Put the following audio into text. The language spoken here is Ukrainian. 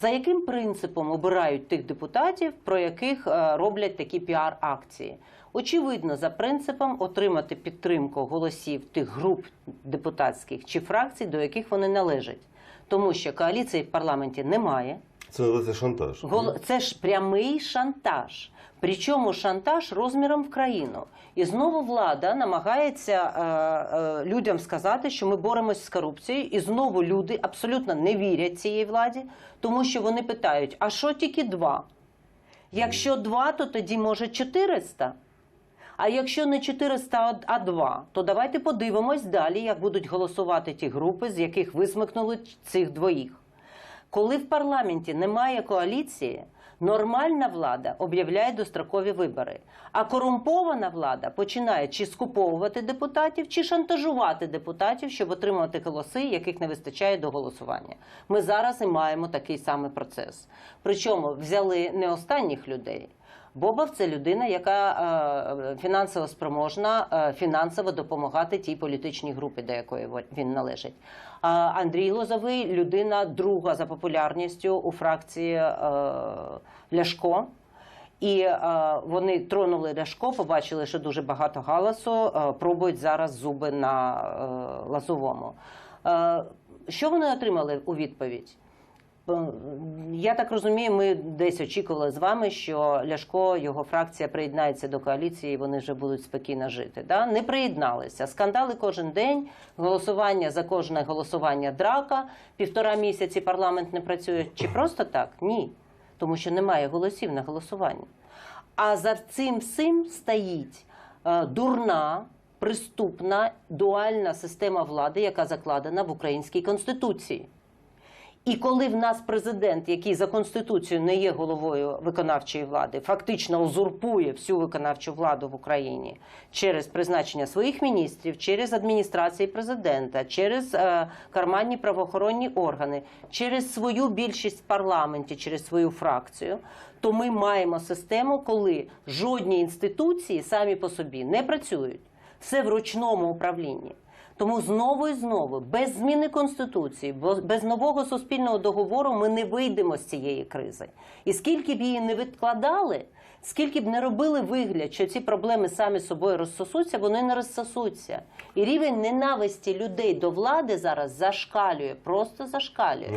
За яким принципом обирають тих депутатів, про яких е, роблять такі піар-акції? Очевидно, за принципом отримати підтримку голосів тих груп депутатських чи фракцій, до яких вони належать, тому що коаліції в парламенті немає. Це називається шантаж. Гол... Це ж прямий шантаж. Причому шантаж розміром в країну. І знову влада намагається е, е, людям сказати, що ми боремось з корупцією, і знову люди абсолютно не вірять цій владі, тому що вони питають: а що тільки два? Якщо два, то тоді може 400. А якщо не 400, а 2, то давайте подивимось далі, як будуть голосувати ті групи, з яких висмикнули цих двоїх. Коли в парламенті немає коаліції, нормальна влада об'являє дострокові вибори, а корумпована влада починає чи скуповувати депутатів, чи шантажувати депутатів, щоб отримувати голоси, яких не вистачає до голосування. Ми зараз і маємо такий самий процес. Причому взяли не останніх людей. Бобов це людина, яка е, фінансово спроможна е, фінансово допомагати тій політичній групі, до якої він належить. Андрій Лозовий людина друга за популярністю у фракції е, Ляшко. І вони тронули Ляшко, побачили, що дуже багато галасу, пробують зараз зуби на Лазовому. Що вони отримали у відповідь? Я так розумію, ми десь очікували з вами, що Ляшко, його фракція приєднається до коаліції, і вони вже будуть спокійно жити. Да? Не приєдналися. Скандали кожен день, голосування за кожне голосування драка. Півтора місяці парламент не працює. Чи просто так? Ні. Тому що немає голосів на голосування. А за цим всім стоїть е, дурна, приступна дуальна система влади, яка закладена в українській конституції. І коли в нас президент, який за конституцією не є головою виконавчої влади, фактично узурпує всю виконавчу владу в Україні через призначення своїх міністрів, через адміністрації президента, через е, карманні правоохоронні органи, через свою більшість в парламенті, через свою фракцію, то ми маємо систему, коли жодні інституції самі по собі не працюють. Все в ручному управлінні. Тому знову і знову, без зміни конституції, без нового суспільного договору, ми не вийдемо з цієї кризи. І скільки б її не відкладали, скільки б не робили вигляд, що ці проблеми самі собою розсосуться, вони не розсосуться. І рівень ненависті людей до влади зараз зашкалює, просто зашкалює.